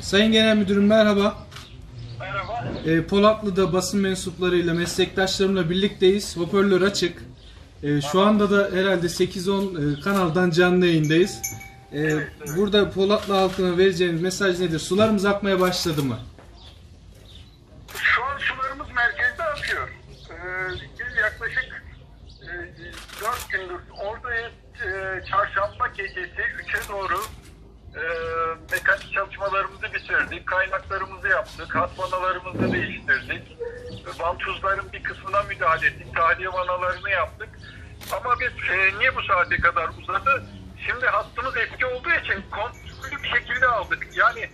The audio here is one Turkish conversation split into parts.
Sayın Genel Müdürüm merhaba. Merhaba. Ee, Polatlı'da basın mensuplarıyla, meslektaşlarımla birlikteyiz. Hoparlör açık. Ee, şu anda da herhalde 8-10 e, kanaldan canlı yayındayız. Ee, burada Polatlı halkına vereceğiniz mesaj nedir? Sularımız akmaya başladı mı? Şu an sularımız merkezde akıyor. Ee, biz yaklaşık e, 4 gündür oradayız. Ee, çarşamba gecesi 3'e doğru e, mekanik bitirdik. Kaynaklarımızı yaptık. Hat vanalarımızı değiştirdik. Vantuzların bir kısmına müdahale ettik. Tahliye vanalarını yaptık. Ama biz e, niye bu saate kadar uzadı? Şimdi hattımız eski olduğu için kontrollü bir şekilde aldık. Yani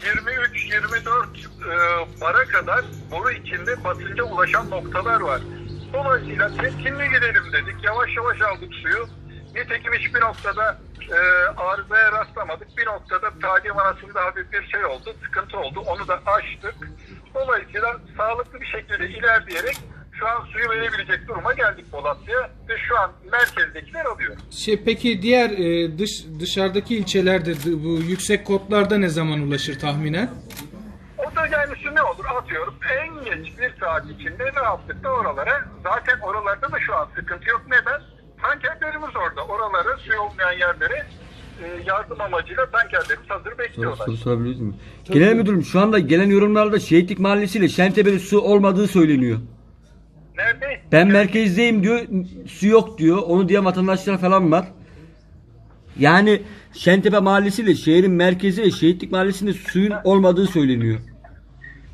23-24 e, bara kadar boru içinde basınca ulaşan noktalar var. Dolayısıyla temkinli gidelim dedik. Yavaş yavaş aldık suyu. Nitekim hiçbir noktada e, arızaya rastlamadık. Bir noktada tahliye vanasında hafif bir şey oldu, sıkıntı oldu. Onu da aştık. Dolayısıyla sağlıklı bir şekilde ilerleyerek şu an suyu verebilecek duruma geldik Polatlı'ya ve şu an merkezdekiler alıyor. Şey, peki diğer e, dış dışarıdaki ilçelerde bu yüksek kodlarda ne zaman ulaşır tahminen? O da yani şu ne olur atıyorum en geç bir saat içinde rahatlıkla oralara zaten oralarda da şu an sıkıntı yok. Neden? Tankerlerimiz orada. Oralara su olmayan yerlere yardım amacıyla tankerlerimiz hazır bekliyorlar. soru sorabilir miyim? Genel müdürüm şu anda gelen yorumlarda Şehitlik Mahallesi ile Şentepe'de su olmadığı söyleniyor. Nerede? Ben merkezdeyim diyor, su yok diyor. Onu diyen vatandaşlar falan var. Yani Şentepe Mahallesi ile şehrin merkezi ve Şehitlik Mahallesi'nde suyun olmadığı söyleniyor.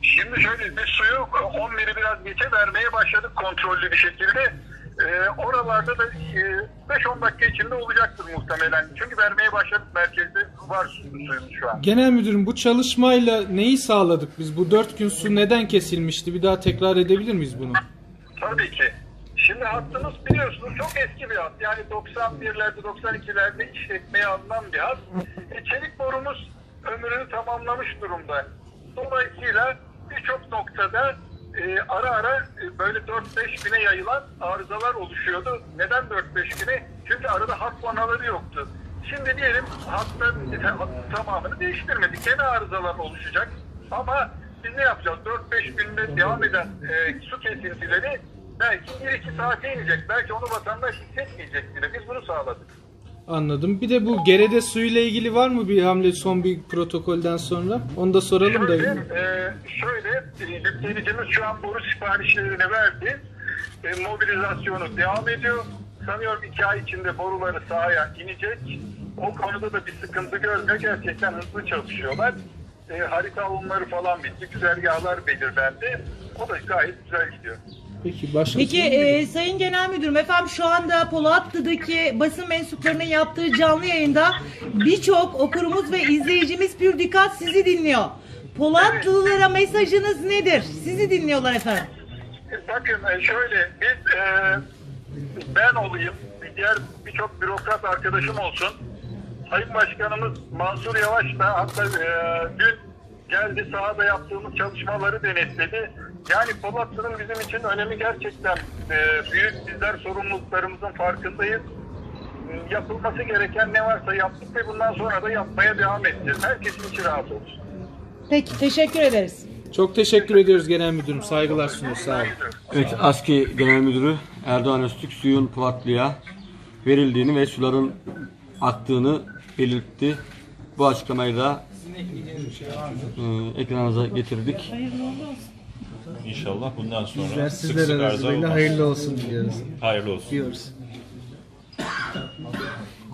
Şimdi şöyle biz suyu 11'i biraz geçe vermeye başladık kontrollü bir şekilde. E, oralarda da e, 5-10 dakika içinde olacaktır muhtemelen. Çünkü vermeye başladık merkezde var su- suyumuz şu an. Genel Müdürüm bu çalışmayla neyi sağladık biz? Bu 4 gün su neden kesilmişti? Bir daha tekrar edebilir miyiz bunu? Tabii ki. Şimdi hattımız biliyorsunuz çok eski bir hat. Yani 91'lerde 92'lerde işletmeye alınan bir hat. E, çelik borumuz ömrünü tamamlamış durumda. Dolayısıyla birçok noktada e, ara ara e, böyle 4-5 bine yayılan arızalar oluşuyordu. Neden 4-5 bine? Çünkü arada hat vanaları yoktu. Şimdi diyelim hattın, hattın tamamını değiştirmedik. Gene arızalar oluşacak. Ama biz ne yapacağız? 4-5 günde devam eden e, su kesintileri belki 1-2 saate inecek. Belki onu vatandaş hissetmeyecek bile. Biz bunu sağladık. Anladım. Bir de bu Gerede suyla ilgili var mı bir hamle son bir protokolden sonra? Onu da soralım da. Şöyle, e, şöyle e, yüklenicimiz şu an boru siparişlerini verdi. E, mobilizasyonu devam ediyor. Sanıyorum iki ay içinde boruları sahaya inecek. O konuda da bir sıkıntı görmüyor. Gerçekten hızlı çalışıyorlar. E, harita alımları falan bitti. Güzergahlar belirlendi. O da gayet güzel gidiyor. Peki başka Peki e, Sayın Genel Müdürüm efendim şu anda Polatlı'daki basın mensuplarının yaptığı canlı yayında birçok okurumuz ve izleyicimiz pür dikkat sizi dinliyor. Polatlılara mesajınız nedir? Sizi dinliyorlar efendim. Bakın e, şöyle biz e, ben olayım diğer birçok bürokrat arkadaşım olsun. Sayın Başkanımız Mansur Yavaş da hatta e, dün geldi sahada yaptığımız çalışmaları denetledi. Yani Polatlı'nın bizim için önemi gerçekten e, büyük. Bizler sorumluluklarımızın farkındayız. E, Yapılması gereken ne varsa yaptık ve bundan sonra da yapmaya devam edeceğiz. Herkesin içi rahat olsun. Peki teşekkür ederiz. Çok teşekkür ediyoruz Genel Müdürüm. Saygılar sunuyoruz. Sağ olun. Evet, ASKİ Genel Müdürü Erdoğan Öztürk suyun Polatlı'ya verildiğini ve suların aktığını belirtti. Bu açıklamayı da e, ekranınıza getirdik. İnşallah bundan sonra sık Sizler sık arıza aracılığıyla olmaz. hayırlı olsun diliyoruz. Hayırlı olsun. Diyoruz.